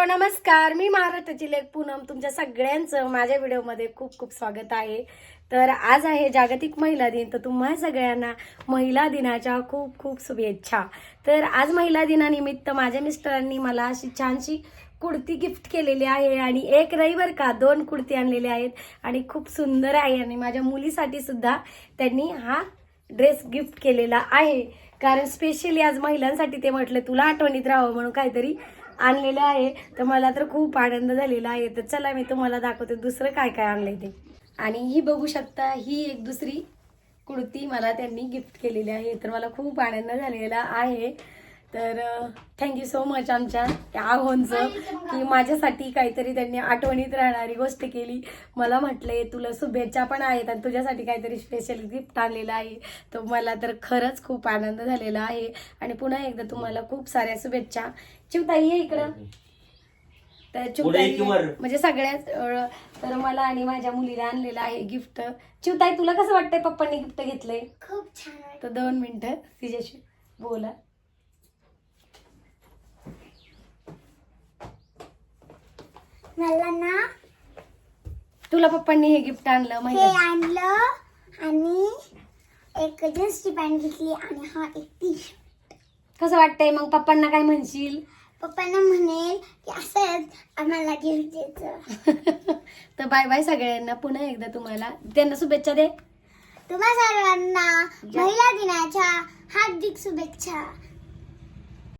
हो, नमस्कार. मी महाराष्ट्राची लेख पूनम. तुमच्या सगळ्यांचं माझ्या व्हिडिओमध्ये खूप खूप स्वागत आहे. तर आज आहे जागतिक महिला दिन. तर तुम्हा सगळ्यांना महिला दिनाच्या खूप खूप शुभेच्छा. तर आज महिला दिनानिमित्त माझ्या मिस्टरांनी मला अशी छानशी कुर्ती गिफ्ट केलेली आहे आणि एक रविवार का दोन कुर्ती आणलेल्या आहेत आणि खूप सुंदर आहे आणि माझ्या मुलीसाठी सुद्धा त्यांनी हा ड्रेस गिफ्ट केलेला आहे. कारण स्पेशली आज महिलांसाठी ते म्हटलं तुला आठवणीत राहावं म्हणून काहीतरी आणलेलं आहे. तर मला तर खूप आनंद झालेला आहे. तर चला मी तुम्हाला दाखवते दुसरं काय काय आणलंय ते. आणि ही बघू शकता ही एक दुसरी कुर्ती मला त्यांनी गिफ्ट केलेली आहे. तर मला खूप आनंद झालेला आहे. तर थँक्यू सो मच आमच्या त्या आहोंचं की माझ्यासाठी काहीतरी त्यांनी आठवणीत राहणारी गोष्ट केली. मला म्हटले तुला शुभेच्छा पण आहेत आणि तुझ्यासाठी काहीतरी स्पेशल गिफ्ट आणलेलं आहे. तर मला तर खरंच खूप आनंद झालेला आहे. आणि पुन्हा एकदा तुम्हाला खूप साऱ्या शुभेच्छा. चिवताई ये इकडं. तर चिवताई म्हणजे सगळ्यात अं, तर मला आणि माझ्या मुलीला आणलेलं आहे गिफ्ट चिवताई तुला कसं वाटतंय पप्पांनी गिफ्ट घेतलंय? खूप छान. तर दोन मिनिटं तिच्याशी बोला. मला ना तुला पप्पांनी हे गिफ्ट आणलं हे माहिती आणलं आणि एक जीन्सची पॅन्ट घेतली आणि हा एक टी कसं वाटतंय? मग पप्पांना काय म्हणशील? पप्पांना म्हणेल की असंच आम्हाला गिफ्ट द्यायचं. तर बाय बाय सगळ्यांना. पुन्हा एकदा तुम्हाला. त्यांना शुभेच्छा दे. तुम्हा सर्वांना महिला दिनाच्या हार्दिक शुभेच्छा.